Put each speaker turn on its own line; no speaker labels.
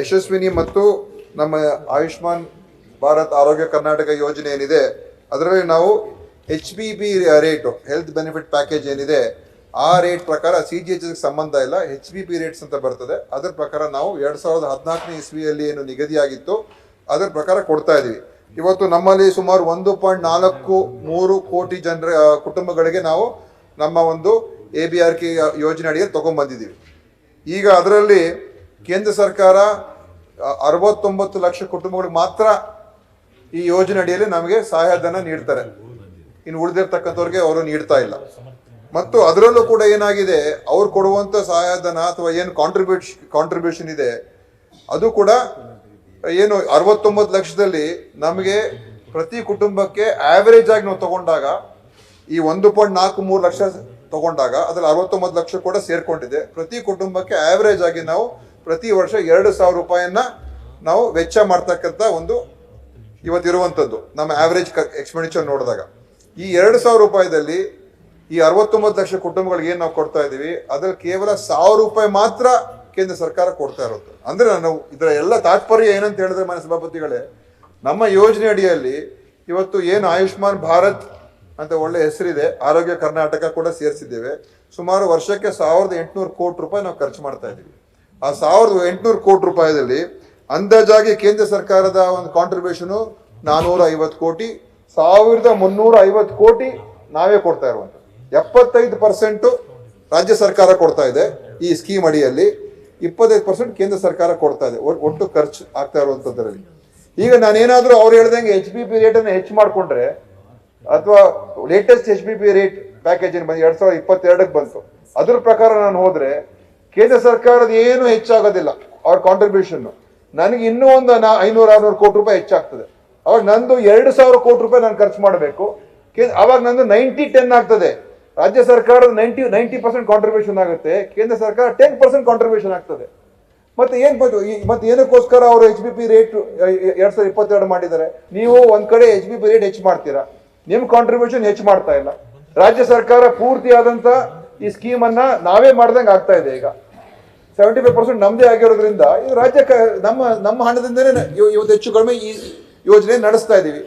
ಯಶಸ್ವಿನಿ ಮತ್ತು ನಮ್ಮ ಆಯುಷ್ಮಾನ್ ಭಾರತ್ ಆರೋಗ್ಯ ಕರ್ನಾಟಕ ಯೋಜನೆ ಏನಿದೆ, ಅದರಲ್ಲಿ ನಾವು H B B rate health benefit package ಏನಿದೆ, ಆ ರೇಟ್ ಪ್ರಕಾರ ಸಿ ಜಿ ಎಚ್ ಸಂಬಂಧ ಇಲ್ಲ ಎಚ್ ಬಿ ಬಿ ರೇಟ್ಸ್ ಅಂತ ಬರ್ತದೆ. ಅದರ ಪ್ರಕಾರ ನಾವು ಎರಡು ಸಾವಿರದ ಹದಿನಾಲ್ಕನೇ ಇಸ್ವಿಯಲ್ಲಿ ಏನು ನಿಗದಿಯಾಗಿತ್ತು, ಅದರ ಪ್ರಕಾರ ಕೊಡ್ತಾ ಇದೀವಿ. ಇವತ್ತು ನಮ್ಮಲ್ಲಿ ಸುಮಾರು ಒಂದು ಪಾಯಿಂಟ್ ನಾಲ್ಕು ಮೂರು ಕೋಟಿ ಜನರ ಕುಟುಂಬಗಳಿಗೆ ನಾವು ನಮ್ಮ ಒಂದು ಎ ಬಿ ಆರ್ ಕೆ ಯೋಜನೆ ಅಡಿಯಲ್ಲಿ ತಗೊಂಡ್ಬಂದಿದ್ದೀವಿ. ಈಗ ಅದರಲ್ಲಿ ಕೇಂದ್ರ ಸರ್ಕಾರ ಅರವತ್ತೊಂಬತ್ತು ಲಕ್ಷ ಕುಟುಂಬಗಳಿಗೆ ಮಾತ್ರ ಈ ಯೋಜನೆ ಅಡಿಯಲ್ಲಿ ನಮಗೆ ಸಹಾಯಧನ ನೀಡ್ತಾರೆ. ಇನ್ನು ಉಳಿದಿರ್ತಕ್ಕಂಥವ್ರಿಗೆ ಅವರು ನೀಡ್ತಾ ಇಲ್ಲ. ಮತ್ತು ಅದರಲ್ಲೂ ಕೂಡ ಏನಾಗಿದೆ, ಅವ್ರು ಕೊಡುವಂತ ಸಹಾಯಧನ ಅಥವಾ ಏನು ಕಾಂಟ್ರಿಬ್ಯೂಷ್ ಕಾಂಟ್ರಿಬ್ಯೂಷನ್ ಇದೆ, ಅದು ಕೂಡ ಏನು ಅರವತ್ತೊಂಬತ್ತು ಲಕ್ಷದಲ್ಲಿ ನಮಗೆ ಪ್ರತಿ ಕುಟುಂಬಕ್ಕೆ ಆವರೇಜ್ ಆಗಿ ನಾವು ತಗೊಂಡಾಗ, ಈ ಒಂದು ಪಾಯಿಂಟ್ ನಾಲ್ಕು ಮೂರು ಲಕ್ಷ ತಗೊಂಡಾಗ, ಅದ್ರಲ್ಲಿ ಅರವತ್ತೊಂಬತ್ತು ಲಕ್ಷ ಕೂಡ ಸೇರ್ಕೊಂಡಿದೆ. ಪ್ರತಿ ಕುಟುಂಬಕ್ಕೆ ಆವರೇಜ್ ಆಗಿ ನಾವು ಪ್ರತಿ ವರ್ಷ ಎರಡು ಸಾವಿರ ರೂಪಾಯಿಯನ್ನ ನಾವು ವೆಚ್ಚ ಮಾಡ್ತಕ್ಕಂಥ ಒಂದು ಇವತ್ತಿರುವಂಥದ್ದು, ನಮ್ಮ ಆವರೇಜ್ ಎಕ್ಸ್ಪೆಂಡಿಚರ್ ನೋಡಿದಾಗ. ಈ ಎರಡು ಸಾವಿರ ರೂಪಾಯಿದಲ್ಲಿ ಈ ಅರವತ್ತೊಂಬತ್ತು ಲಕ್ಷ ಕುಟುಂಬಗಳಿಗೆ ಏನು ನಾವು ಕೊಡ್ತಾ ಇದ್ದೀವಿ? ಅದ್ರಲ್ಲಿ ಕೇವಲ ಸಾವಿರ ರೂಪಾಯಿ ಮಾತ್ರ ಕೇಂದ್ರ ಸರ್ಕಾರ ಕೊಡ್ತಾ ಇರುತ್ತೆ ಅಂದ್ರೆ ನಾನು ಇದರ ಎಲ್ಲ ತಾತ್ಪರ್ಯ ಏನಂತ ಹೇಳಿದ್ರೆ ಮನೆ ಸಭಾಪತಿಗಳೇ, ನಮ್ಮ ಯೋಜನೆ ಅಡಿಯಲ್ಲಿ ಇವತ್ತು ಏನು ಆಯುಷ್ಮಾನ್ ಭಾರತ್ ಅಂತ ಒಳ್ಳೆ ಹೆಸರಿದೆ, ಆರೋಗ್ಯ ಕರ್ನಾಟಕ ಕೂಡ ಸೇರಿಸಿದ್ದೇವೆ. ಸುಮಾರು ವರ್ಷಕ್ಕೆ ಸಾವಿರದ ಎಂಟುನೂರು ಕೋಟಿ ರೂಪಾಯಿ ನಾವು ಖರ್ಚು ಮಾಡ್ತಾ ಇದ್ದೀವಿ. ಆ ಸಾವಿರದ ಎಂಟುನೂರು ಕೋಟಿ ರೂಪಾಯಿದಲ್ಲಿ ಅಂದಾಜಾಗಿ ಕೇಂದ್ರ ಸರ್ಕಾರದ ಒಂದು ಕಾಂಟ್ರಿಬ್ಯೂಷನು ನಾನ್ನೂರ ಐವತ್ತು ಕೋಟಿ, ಸಾವಿರದ ಮುನ್ನೂರ ಐವತ್ತು ಕೋಟಿ ನಾವೇ ಕೊಡ್ತಾ ಇರುವಂಥದ್ದು. ಎಪ್ಪತ್ತೈದು ಪರ್ಸೆಂಟು ರಾಜ್ಯ ಸರ್ಕಾರ ಕೊಡ್ತಾ ಇದೆ ಈ ಸ್ಕೀಮ್ ಅಡಿಯಲ್ಲಿ. ಇಪ್ಪತ್ತೈದು ಪರ್ಸೆಂಟ್ ಕೇಂದ್ರ ಸರ್ಕಾರ ಕೊಡ್ತಾ ಇದೆ. ಒಟ್ಟು ಖರ್ಚು ಆಗ್ತಾ ಇರುವಂಥದ್ದರಲ್ಲಿ. ಈಗ ನಾನೇನಾದರೂ ಅವ್ರು ಹೇಳ್ದಂಗೆ ಎಚ್ ಬಿ ಪಿ ರೇಟನ್ನು ಹೆಚ್ಚು ಮಾಡಿಕೊಂಡ್ರೆ ಅಥವಾ latest H B P rate package ಏನು ಬಂದು ಎರಡು ಸಾವಿರದ ಇಪ್ಪತ್ತೆರಡಕ್ಕೆ ಬಂತು. ಅದ್ರ ಪ್ರಕಾರ ನಾನು ಹೋದ್ರೆ ಕೇಂದ್ರ ಸರ್ಕಾರದ ಏನು ಹೆಚ್ಚಾಗೋದಿಲ್ಲ. ಅವ್ರ ಕಾಂಟ್ರಿಬ್ಯೂಷನ್ ನನಗೆ ಇನ್ನೂ ಒಂದು ನಾ ಐನೂರ, ಆರ್ನೂರು ಕೋಟಿ ರೂಪಾಯಿ ಹೆಚ್ಚಾಗ್ತದೆ. ಅವಾಗ ನಂದು ಎರಡು ಸಾವಿರ ಕೋಟಿ ರೂಪಾಯಿ ನಾನು ಖರ್ಚು ಮಾಡಬೇಕು. ಅವಾಗ ನಂದು ನೈಂಟಿ ಟೆನ್ ಆಗ್ತದೆ. ರಾಜ್ಯ ಸರ್ಕಾರದ ನೈಂಟಿ ನೈಂಟಿ ಪರ್ಸೆಂಟ್ ಕಾಂಟ್ರಿಬ್ಯೂಷನ್ ಆಗುತ್ತೆ. ಕೇಂದ್ರ ಸರ್ಕಾರ ಟೆನ್ ಪರ್ಸೆಂಟ್ ಕಾಂಟ್ರಿಬ್ಯೂಷನ್ ಆಗ್ತದೆ. ಮತ್ತೆ ಏನ್ ಮತ್ತೆ ಏನಕ್ಕೋಸ್ಕರ ಅವರು ಎಚ್ ಬಿ ಪಿ ರೇಟ್ ಎರಡ್ ಸಾವಿರದ ಇಪ್ಪತ್ತೆರಡು ಮಾಡಿದ್ದಾರೆ. ನೀವು ಒಂದ್ ಕಡೆ ಎಚ್ ಬಿ ಪಿ ರೇಟ್ ಹೆಚ್ಚು ಮಾಡ್ತೀರಾ. ನಿಮ್ ಕಾಂಟ್ರಿಬ್ಯೂಷನ್ ಹೆಚ್ಚು ಮಾಡ್ತಾ ಇಲ್ಲ. ರಾಜ್ಯ ಸರ್ಕಾರ ಪೂರ್ತಿ ಆದಂತ ಈ ಸ್ಕೀಮ್ ಅನ್ನ ನಾವೇ ಮಾಡ್ದಂಗೆ ಆಗ್ತಾ ಇದೆ ಈಗ. ಸೆವೆಂಟಿ ಫೈವ್ ಪರ್ಸೆಂಟ್ ನಮ್ಮದೇ ಆಗಿರೋದ್ರಿಂದ ಇದು ರಾಜ್ಯ ನಮ್ಮ ನಮ್ಮ ಹಣದಿಂದನೇ ಇವತ್ತು ಹೆಚ್ಚು ಕಡಿಮೆ ಈ ಯೋಜನೆ ನಡೆಸ್ತಾ ಇದ್ದೀವಿ